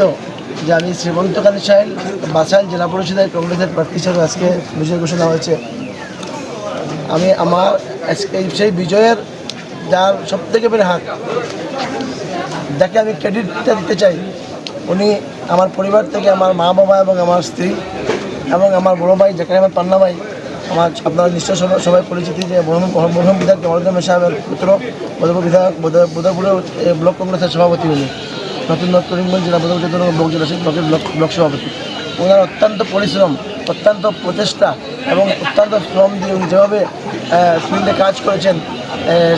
দায়িত্ব যে আমি শ্রীমন্ত কালী সাহেল বাসাইল জেলা পরিষদের কংগ্রেসের প্রার্থী হিসেবে আজকে বিজয় ঘোষণা হয়েছে। আমি আমার আজকে সেই বিজয়ের যার সব থেকে বেড়ে হাত, যাকে আমি ক্রেডিটটা দিতে চাই, উনি আমার পরিবার থেকে আমার মা বাবা এবং আমার স্ত্রী এবং আমার বড় ভাই, যেখানে আমার পান্না ভাই, আমার আপনারা নিশ্চয় সবাই সবাই পরিচিতি যে মরহুম বিধায়ক জমরুদ্দাম সাহেবের পুত্র বদরপুর বিধায়ক বদরপুরের ব্লক কংগ্রেসের সভাপতি উনি। নতুন করিমগঞ্জ জেলা চন্দ্র ব্লক জেলা সেই ব্লকের ব্লক ব্লক সভাপতি। ওনার অত্যন্ত পরিশ্রম, অত্যন্ত প্রচেষ্টা এবং অত্যন্ত শ্রম দিয়ে উনি যেভাবে ফিল্ডে কাজ করেছেন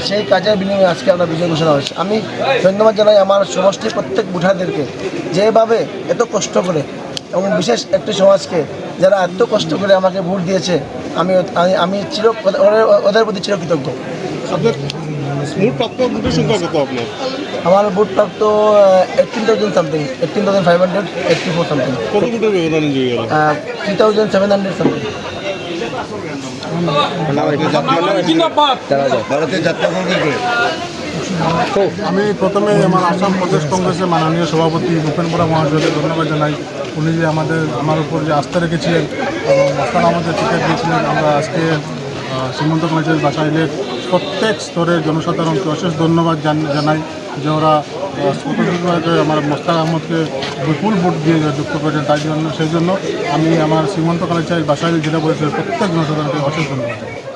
সেই কাজের বিনিময়ে আজকে আমরা বিজয় ঘোষণা হয়েছে আমি ধন্যবাদ জানাই আমার সমষ্টির প্রত্যেক বুঠাদেরকে যেভাবে এত কষ্ট করে এবং বিশেষ একটি সমাজকে যারা এত কষ্ট করে আমাকে ভোট দিয়েছে, আমি, আমি- চির ওদের প্রতি চিরকৃতজ্ঞ। মূল প্রাপ্ত ভোটের সংখ্যা কত আপনার? আমার ভোট প্রাপ্ত eighteen thousand something eighteen thousand five hundred eighty four something কত ভোটের ব্যবধানে জয়ী গেল three thousand seven hundred something আমি প্রথমে আমার আসাম প্রদেশ কংগ্রেসের মাননীয় সভাপতি ভূপেন বরা মহাশয়কে ধন্যবাদ জানাই। উনি যে আমাদের আমার উপর যে আস্থা রেখেছিলেন এবং মস্তান আমাদের টিকিট দিয়েছিলেন আমরা আজকে সীমন্ত কলেজের বাসাইলের প্রত্যেক স্তরের জনসাধারণকে অশেষ ধন্যবাদ জান- জানাই যে ওরা স্বতন্ত্রভাবে আমার মোস্তাক আহমদকে বিপুল ভোট দিয়ে যুক্ত করেছেন তাই জন্য, সেই জন্য আমি আমার শ্রীমন্ত চাই বাসায় জেলা পরিষদের প্রত্যেক জনসাধারণকে অশেষ ধন্যবাদ।